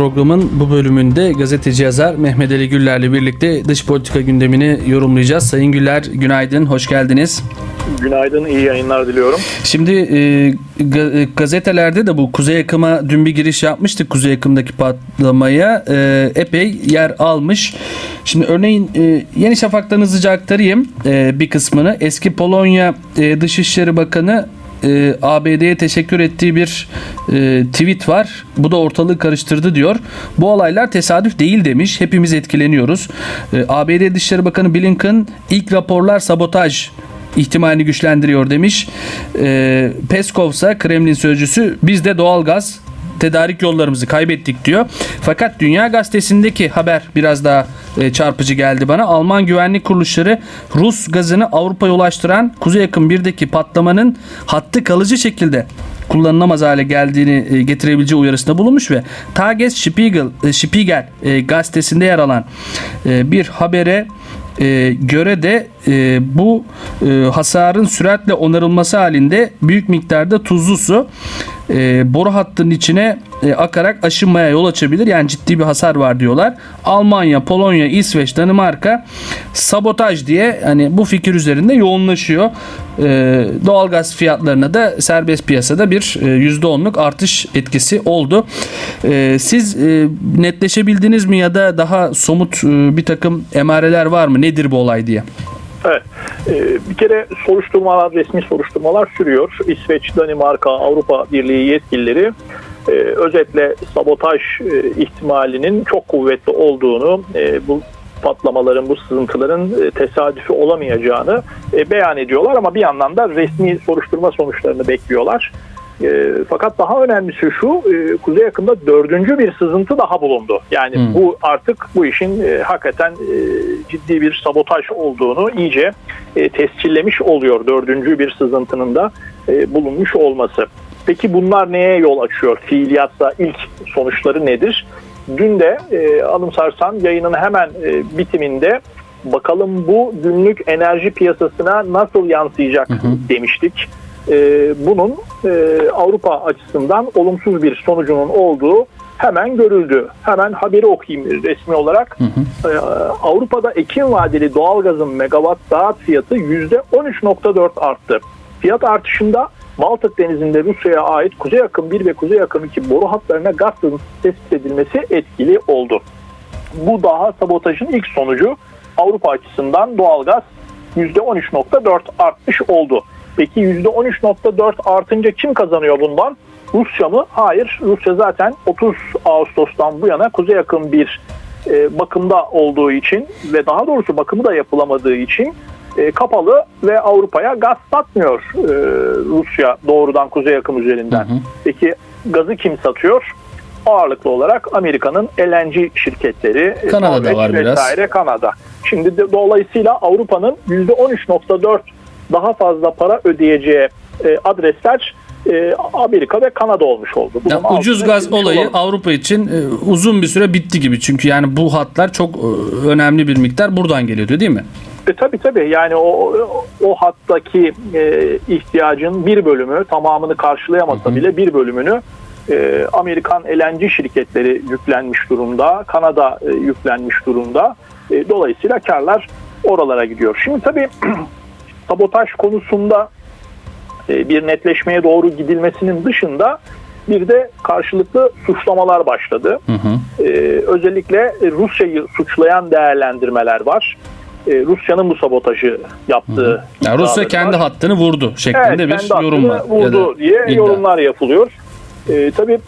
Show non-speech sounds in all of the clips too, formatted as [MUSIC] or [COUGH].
Programın bu bölümünde gazeteci yazar Mehmet Ali Güller'le birlikte dış politika gündemini yorumlayacağız. Sayın Güller günaydın, hoş geldiniz. Günaydın, iyi yayınlar diliyorum. Şimdi e, e, gazetelerde de bu Kuzey Akım'a dün bir giriş yapmıştık. Kuzey Akım'daki patlamaya e, epey yer almış. Şimdi örneğin e, Yeni Şafak'tan hızlıca aktarayım e, bir kısmını. Eski Polonya e, Dışişleri Bakanı e, ABD'ye teşekkür ettiği bir e, tweet var. Bu da ortalığı karıştırdı diyor. Bu olaylar tesadüf değil demiş. Hepimiz etkileniyoruz. E, ABD Dışişleri Bakanı Blinken ilk raporlar sabotaj ihtimalini güçlendiriyor demiş. E, Peskov ise Kremlin sözcüsü biz de doğalgaz tedarik yollarımızı kaybettik diyor. Fakat Dünya Gazetesi'ndeki haber biraz daha e, çarpıcı geldi bana. Alman güvenlik kuruluşları Rus gazını Avrupa'ya ulaştıran Kuzey Yakın 1'deki patlamanın hattı kalıcı şekilde kullanılamaz hale geldiğini e, getirebileceği uyarısında bulunmuş ve e, Spiegel e, gazetesinde yer alan bir habere göre de bu hasarın süratle onarılması halinde büyük miktarda tuzlu su e, boru hattının içine e, akarak aşınmaya yol açabilir. Yani ciddi bir hasar var diyorlar. Almanya, Polonya, İsveç, Danimarka sabotaj diye hani bu fikir üzerinde yoğunlaşıyor. E, doğalgaz fiyatlarına da serbest piyasada bir e, %10'luk artış etkisi oldu. E, siz e, netleşebildiniz mi ya da daha somut e, bir takım emareler var mı? Nedir bu olay diye? Evet, ee, bir kere soruşturmalar, resmi soruşturmalar sürüyor. İsveç, Danimarka, Avrupa Birliği yetkilileri e, özetle sabotaj e, ihtimalinin çok kuvvetli olduğunu, e, bu patlamaların, bu sızıntıların e, tesadüfi olamayacağını e, beyan ediyorlar ama bir yandan da resmi soruşturma sonuçlarını bekliyorlar. E, fakat daha önemlisi şu, e, Kuzey yakında dördüncü bir sızıntı daha bulundu. Yani Hmm. bu artık bu işin e, hakikaten e, ciddi bir sabotaj olduğunu iyice e, tescillemiş oluyor dördüncü bir sızıntının da e, bulunmuş olması. Peki bunlar neye yol açıyor? Fiiliyatta ilk sonuçları nedir? Dün de e, anımsarsan yayının hemen e, bitiminde bakalım bu günlük enerji piyasasına nasıl yansıyacak demiştik. E, bunun e, Avrupa açısından olumsuz bir sonucunun olduğu hemen görüldü. Hemen haberi okuyayım resmi olarak. Ee, Avrupa'da Ekim vadeli doğalgazın megawatt saat fiyatı %13.4 arttı. Fiyat artışında Baltık Denizi'nde Rusya'ya ait Kuzey Akım 1 ve Kuzey Akım 2 boru hatlarına gaz tespit edilmesi etkili oldu. Bu daha sabotajın ilk sonucu Avrupa açısından doğalgaz %13.4 artmış oldu. Peki %13.4 artınca kim kazanıyor bundan? Rusya mı? Hayır. Rusya zaten 30 Ağustos'tan bu yana Kuzey Akım bir e, bakımda olduğu için ve daha doğrusu bakımı da yapılamadığı için e, kapalı ve Avrupa'ya gaz satmıyor e, Rusya doğrudan Kuzey Akım üzerinden. Peki gazı kim satıyor? Ağırlıklı olarak Amerika'nın LNG şirketleri, e, Kanada'da var biraz. vesaire Kanada. Şimdi de, dolayısıyla Avrupa'nın %13.4 daha fazla para ödeyeceği e, adresler e, Amerika ve Kanada olmuş oldu. Bunun Yani ucuz gaz çizmiş olayı olalım. Avrupa için e, uzun bir süre bitti gibi. Çünkü yani bu hatlar çok e, önemli bir miktar buradan geliyordu değil mi? E, tabii tabii yani o, o, hattaki e, ihtiyacın bir bölümü tamamını karşılayamasa bile bir bölümünü e, Amerikan LNG şirketleri yüklenmiş durumda. Kanada e, yüklenmiş durumda. E, dolayısıyla karlar oralara gidiyor. Şimdi tabii [CLEARS THROAT] sabotaj konusunda e, bir netleşmeye doğru gidilmesinin dışında bir de karşılıklı suçlamalar başladı. Ee, özellikle Rusya'yı suçlayan değerlendirmeler var. Ee, Rusya'nın bu sabotajı yaptığı. Yani Rusya kendi var. hattını vurdu şeklinde evet, bir yorum var. vurdu Ya diye iddia. yorumlar yapılıyor. Ee, tabii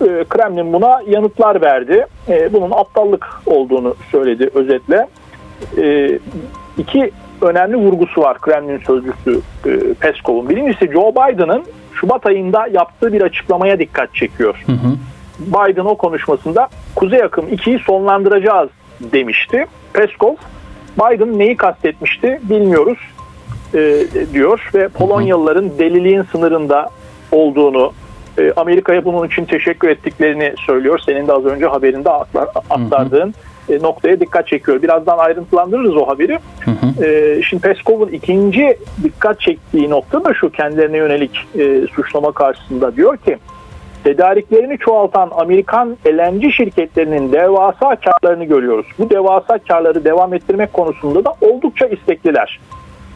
e, Kremlin buna yanıtlar verdi. Ee, bunun aptallık olduğunu söyledi özetle. Ee, iki önemli vurgusu var Kremlin sözcüsü e, Peskov'un. Birincisi Joe Biden'ın Şubat ayında yaptığı bir açıklamaya dikkat çekiyor. Hı hı. Biden o konuşmasında Kuzey Akım 2'yi sonlandıracağız demişti. Peskov, Biden neyi kastetmişti bilmiyoruz e, diyor ve Polonyalıların deliliğin sınırında olduğunu, e, Amerika'ya bunun için teşekkür ettiklerini söylüyor. Senin de az önce haberinde aktar, aktardığın e, noktaya dikkat çekiyor. Birazdan ayrıntılandırırız o haberi. E, şimdi Peskov'un ikinci dikkat çektiği nokta da şu kendilerine yönelik e, suçlama karşısında diyor ki tedariklerini çoğaltan Amerikan LNG şirketlerinin devasa karlarını görüyoruz. Bu devasa karları devam ettirmek konusunda da oldukça istekliler.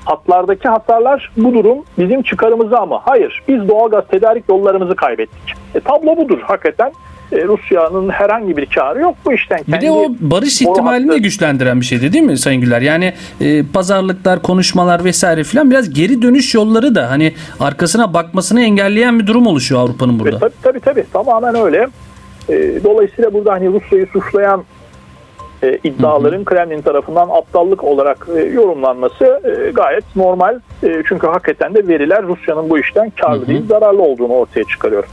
Hatlardaki hasarlar bu durum bizim çıkarımıza ama hayır biz doğalgaz tedarik yollarımızı kaybettik. E, tablo budur hakikaten. E, Rusya'nın herhangi bir karı yok bu işten. Bir de o barış ihtimalini hattı- güçlendiren bir şeydi değil mi Sayın Güler? Yani e, pazarlıklar, konuşmalar vesaire filan biraz geri dönüş yolları da hani arkasına bakmasını engelleyen bir durum oluşuyor Avrupa'nın E, burada. tabii, tabii tabii tamamen öyle. E, dolayısıyla burada hani Rusya'yı suçlayan e, iddiaların Kremlin tarafından aptallık olarak e, yorumlanması e, gayet normal. E, çünkü hakikaten de veriler Rusya'nın bu işten karlı değil zararlı olduğunu ortaya çıkarıyor.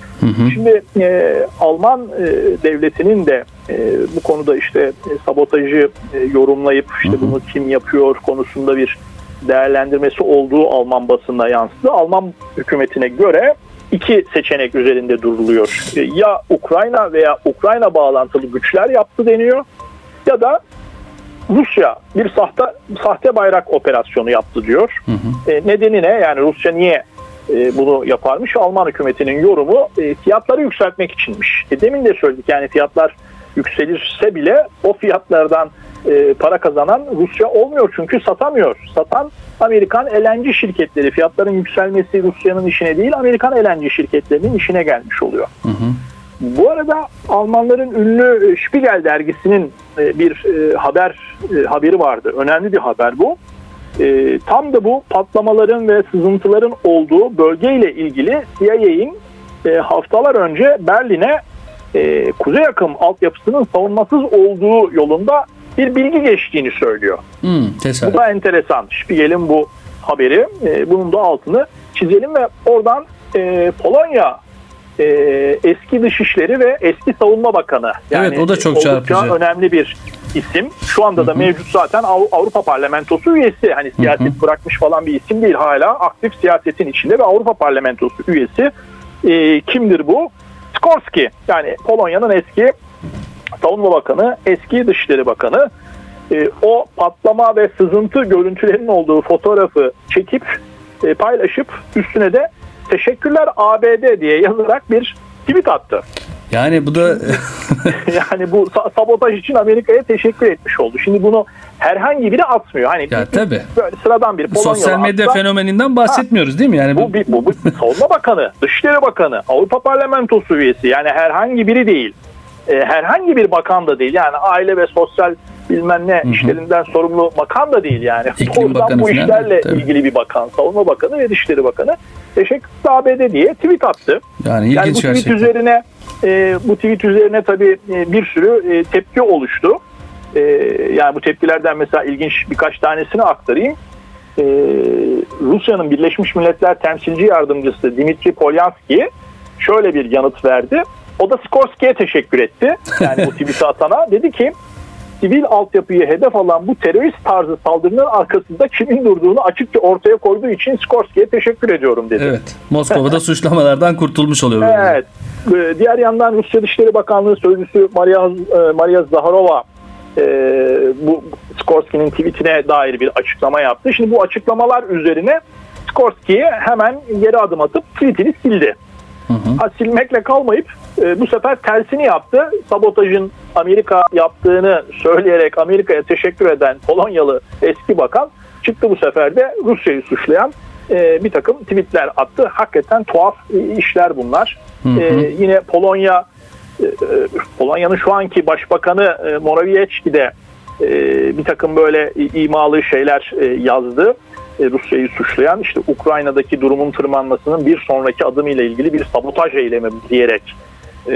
Şimdi e, Alman e, devletinin de e, bu konuda işte e, sabotajı e, yorumlayıp işte bunu kim yapıyor konusunda bir değerlendirmesi olduğu Alman basınına yansıdı. Alman hükümetine göre iki seçenek üzerinde duruluyor. E, Ya Ukrayna veya Ukrayna bağlantılı güçler yaptı deniyor ya da Rusya bir sahte sahte bayrak operasyonu yaptı diyor. E, nedeni ne? Yani Rusya niye e, bunu yaparmış? Alman hükümetinin yorumu e, fiyatları yükseltmek içinmiş. E, demin de söyledik yani fiyatlar yükselirse bile o fiyatlardan e, para kazanan Rusya olmuyor çünkü satamıyor. Satan Amerikan LNG şirketleri. Fiyatların yükselmesi Rusya'nın işine değil Amerikan LNG şirketlerinin işine gelmiş oluyor. Bu arada Almanların ünlü Spiegel dergisinin e, bir e, haber e, haberi vardı. Önemli bir haber bu. E, Tam da bu patlamaların ve sızıntıların olduğu bölgeyle ilgili CIA'in e, haftalar önce Berlin'e e, kuzey akım altyapısının savunmasız olduğu yolunda bir bilgi geçtiğini söylüyor. Hmm, Bu da enteresan. Spiegel'in bu haberi. E, bunun da altını çizelim ve oradan e, Polonya e, eski Dışişleri ve eski Savunma Bakanı. Evet, o da çok çarpıcı. önemli bir isim. Şu anda da mevcut zaten Av- Avrupa Parlamentosu üyesi. Hani siyaset bırakmış falan bir isim değil. Hala aktif siyasetin içinde ve Avrupa Parlamentosu üyesi. E, kimdir bu? Skorski. Yani Polonya'nın eski Savunma Bakanı, eski Dışişleri Bakanı e, o patlama ve sızıntı görüntülerinin olduğu fotoğrafı çekip e, paylaşıp üstüne de teşekkürler ABD diye yazarak bir tweet attı. Yani bu da [LAUGHS] yani bu sa- sabotaj için Amerika'ya teşekkür etmiş oldu. Şimdi bunu herhangi biri atmıyor. Hani ya bir- tabii. böyle sıradan bir Polonyalı Sosyal medya atsa- fenomeninden bahsetmiyoruz değil mi? Yani bu, bu, bu, bu savunma bakanı, dışişleri bakanı, Avrupa Parlamentosu üyesi yani herhangi biri değil. E, herhangi bir bakan da değil. Yani aile ve sosyal bilmem ne işlerinden sorumlu bakan da değil yani. İklim bakanı bu işlerle tabii. ilgili bir bakan, savunma bakanı ve dışişleri bakanı. Teşekkür ABD diye tweet attı. yani ilginç Yani bu tweet gerçekten. üzerine e, bu tweet üzerine tabii e, bir sürü e, tepki oluştu. E, yani bu tepkilerden mesela ilginç birkaç tanesini aktarayım. E, Rusya'nın Birleşmiş Milletler Temsilci Yardımcısı Dimitri Polyanski şöyle bir yanıt verdi. O da Skorski'ye teşekkür etti. Yani bu [LAUGHS] tweet'i atana. Dedi ki sivil altyapıyı hedef alan bu terörist tarzı saldırının arkasında kimin durduğunu açıkça ortaya koyduğu için Skorski'ye teşekkür ediyorum dedi. Evet. Moskova'da [LAUGHS] suçlamalardan kurtulmuş oluyor. Evet. Ee, Diğer yandan Rusya Dışişleri Bakanlığı Sözcüsü Maria, e, Maria Zaharova e, bu Skorski'nin tweetine dair bir açıklama yaptı. Şimdi bu açıklamalar üzerine Skorski hemen geri adım atıp tweetini sildi. Ha, silmekle kalmayıp e, bu sefer tersini yaptı. Sabotajın Amerika yaptığını söyleyerek Amerika'ya teşekkür eden Polonyalı eski bakan çıktı bu sefer de Rusya'yı suçlayan e, bir takım tweetler attı. Hakikaten tuhaf işler bunlar. E, yine Polonya e, e, Polonya'nın şu anki başbakanı e, Morawiecki de e, bir takım böyle imalı şeyler e, yazdı. E, Rusya'yı suçlayan işte Ukrayna'daki durumun tırmanmasının bir sonraki adımıyla ilgili bir sabotaj eylemi diyerek e,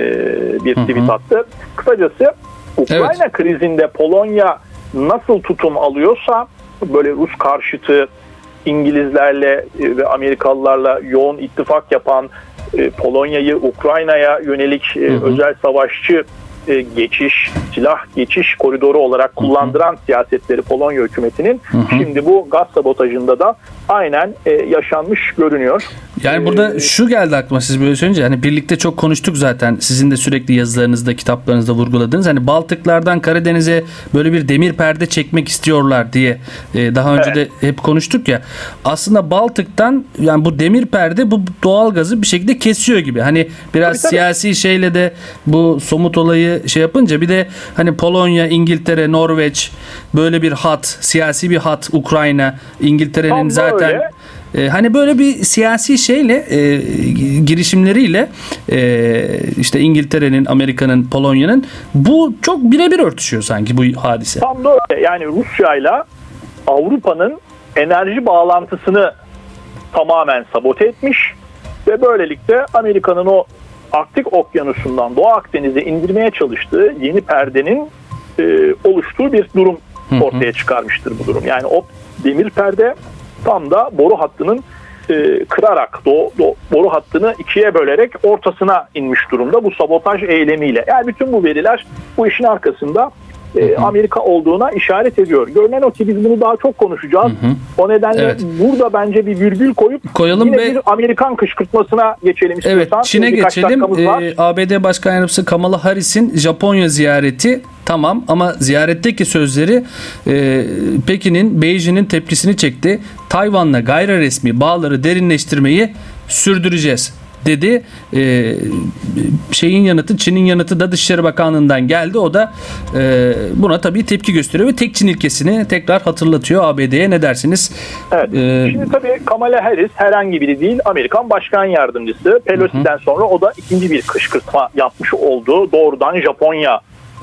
bir tweet attı. Kısacası Ukrayna krizinde Polonya nasıl tutum alıyorsa böyle Rus karşıtı İngilizlerle e, ve Amerikalılarla yoğun ittifak yapan e, Polonya'yı Ukrayna'ya yönelik e, özel savaşçı geçiş, silah geçiş koridoru olarak kullandıran siyasetleri Polonya hükümetinin şimdi bu gaz sabotajında da aynen yaşanmış görünüyor. Yani burada şu geldi aklıma siz böyle söyleyince hani birlikte çok konuştuk zaten sizin de sürekli yazılarınızda kitaplarınızda vurguladığınız hani Baltıklardan Karadeniz'e böyle bir demir perde çekmek istiyorlar diye e, daha önce Evet. de hep konuştuk ya aslında Baltık'tan yani bu demir perde bu doğal gazı bir şekilde kesiyor gibi hani biraz Tabii, tabii. siyasi şeyle de bu somut olayı şey yapınca bir de hani Polonya, İngiltere, Norveç böyle bir hat siyasi bir hat Ukrayna İngiltere'nin zaten öyle. E, hani böyle bir siyasi şeyle e, girişimleriyle e, işte İngiltere'nin, Amerika'nın, Polonya'nın bu çok birebir örtüşüyor sanki bu hadise. Tam da öyle. Yani Rusya ile Avrupa'nın enerji bağlantısını tamamen sabote etmiş ve böylelikle Amerika'nın o Arktik Okyanusu'ndan Doğu Akdeniz'e indirmeye çalıştığı yeni perdenin e, oluştuğu bir durum ortaya çıkarmıştır bu durum. Yani o demir perde tam da boru hattının e, kırarak do, do- boru hattını ikiye bölerek ortasına inmiş durumda bu sabotaj eylemiyle. Yani bütün bu veriler bu işin arkasında e, Amerika olduğuna işaret ediyor. Görünen o ki biz bunu daha çok konuşacağız. O nedenle Evet. burada bence bir virgül koyup Koyalım yine ve- bir Amerikan kışkırtmasına geçelim Evet, istiyorsan. Çin'e Birkaç geçelim. Ee, ABD Başkan Yardımcısı Kamala Harris'in Japonya ziyareti tamam ama ziyaretteki sözleri e, Pekin'in, Beijing'in tepkisini çekti. Tayvan'la gayri resmi bağları derinleştirmeyi sürdüreceğiz dedi. Ee, şeyin yanıtı, Çin'in yanıtı da Dışişleri Bakanlığı'ndan geldi. O da e, buna tabii tepki gösteriyor ve tek Çin ilkesini tekrar hatırlatıyor ABD'ye. Ne dersiniz? Evet. Ee, Şimdi tabii Kamala Harris herhangi biri değil Amerikan Başkan Yardımcısı. Pelosi'den sonra o da ikinci bir kışkırtma yapmış oldu. Doğrudan Japonya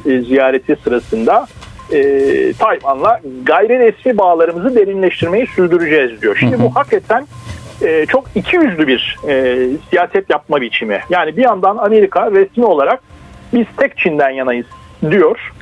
e, ziyareti sırasında e, Tayvan'la gayri resmi bağlarımızı derinleştirmeyi sürdüreceğiz diyor. Şimdi bu hakikaten e, çok iki yüzlü bir e, siyaset yapma biçimi. Yani bir yandan Amerika resmi olarak biz tek Çin'den yanayız diyor.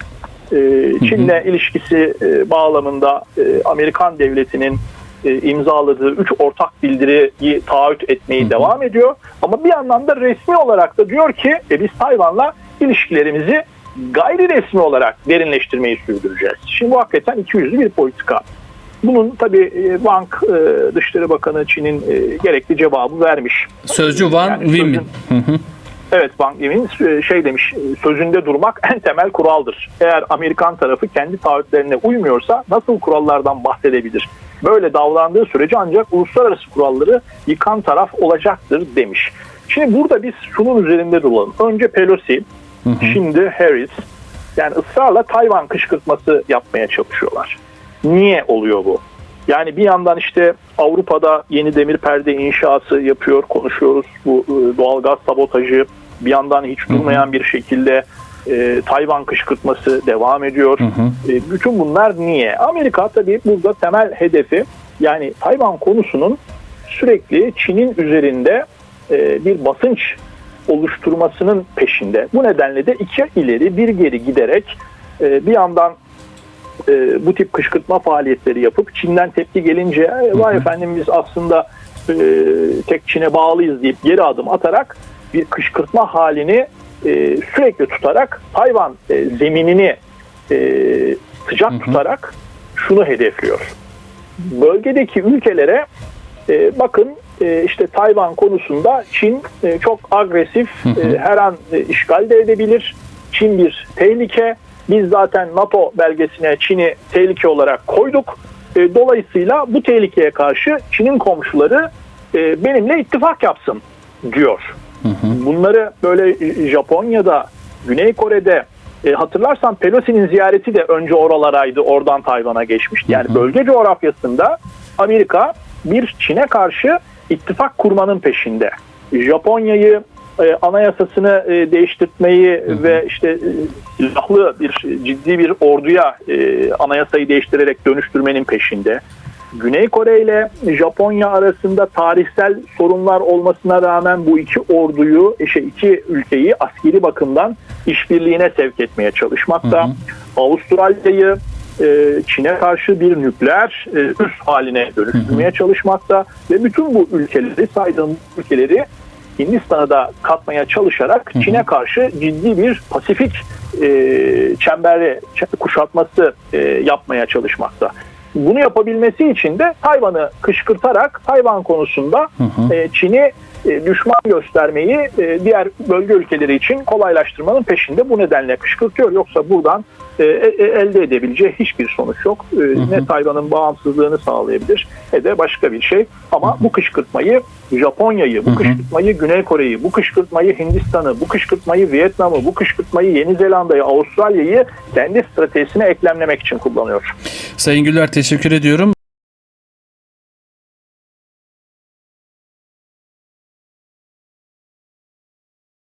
E, Çin'le ilişkisi e, bağlamında e, Amerikan devletinin e, imzaladığı üç ortak bildiriyi taahhüt etmeyi devam ediyor. Ama bir yandan da resmi olarak da diyor ki e, biz Tayvan'la ilişkilerimizi gayri resmi olarak derinleştirmeyi sürdüreceğiz. Şimdi bu hakikaten iki yüzlü bir politika. Bunun tabii e, Wang e, Dışişleri Bakanı Çin'in e, gerekli cevabı vermiş. Sözcü Van Yani Winmin. Evet Wang Yimin e, şey demiş sözünde durmak en temel kuraldır. Eğer Amerikan tarafı kendi taahhütlerine uymuyorsa nasıl kurallardan bahsedebilir? Böyle davrandığı sürece ancak uluslararası kuralları yıkan taraf olacaktır demiş. Şimdi burada biz şunun üzerinde duralım. Önce Pelosi, şimdi Harris yani ısrarla Tayvan kışkırtması yapmaya çalışıyorlar. Niye oluyor bu? Yani bir yandan işte Avrupa'da yeni demir perde inşası yapıyor, konuşuyoruz. Bu e, doğalgaz sabotajı bir yandan hiç durmayan bir şekilde e, Tayvan kışkırtması devam ediyor. E, bütün bunlar niye? Amerika tabii burada temel hedefi yani Tayvan konusunun sürekli Çin'in üzerinde e, bir basınç oluşturmasının peşinde. Bu nedenle de iki ileri bir geri giderek e, bir yandan e, bu tip kışkırtma faaliyetleri yapıp Çin'den tepki gelince "E, vay efendim biz aslında e, tek Çin'e bağlıyız deyip geri adım atarak bir kışkırtma halini e, sürekli tutarak Tayvan e, zeminini e, sıcak tutarak şunu hedefliyor. Bölgedeki ülkelere e, bakın e, işte Tayvan konusunda Çin e, çok agresif e, her an e, işgal de edebilir. Çin bir tehlike. Biz zaten NATO belgesine Çin'i tehlike olarak koyduk. E, dolayısıyla bu tehlikeye karşı Çin'in komşuları e, benimle ittifak yapsın diyor. Bunları böyle Japonya'da, Güney Kore'de e, hatırlarsan Pelosi'nin ziyareti de önce oralaraydı, oradan Tayvan'a geçmişti. Yani bölge coğrafyasında Amerika bir Çin'e karşı ittifak kurmanın peşinde. Japonya'yı e, anayasasını e, değiştirmeyi ve işte e, silahlı bir ciddi bir orduya e, anayasayı değiştirerek dönüştürmenin peşinde. Güney Kore ile Japonya arasında tarihsel sorunlar olmasına rağmen bu iki orduyu, şey iki ülkeyi askeri bakımdan işbirliğine sevk etmeye çalışmakta. Avustralya'yı e, Çin'e karşı bir nükleer e, üs haline dönüştürmeye çalışmakta ve bütün bu ülkeleri saydığım ülkeleri Hindistan'a da katmaya çalışarak Çin'e karşı ciddi bir Pasifik e, çemberi kuşatması e, yapmaya çalışmakta. Bunu yapabilmesi için de Tayvan'ı kışkırtarak Tayvan konusunda e, Çin'i e, düşman göstermeyi e, diğer bölge ülkeleri için kolaylaştırmanın peşinde bu nedenle kışkırtıyor. Yoksa buradan e, e, elde edebileceği hiçbir sonuç yok. E, Ne Tayvan'ın bağımsızlığını sağlayabilir ne de başka bir şey. Ama bu kışkırtmayı Japonya'yı, bu kışkırtmayı Güney Kore'yi, bu kışkırtmayı Hindistan'ı, bu kışkırtmayı Vietnam'ı, bu kışkırtmayı Yeni Zelanda'yı, Avustralya'yı kendi stratejisine eklemlemek için kullanıyor. Sayın Güller teşekkür ediyorum.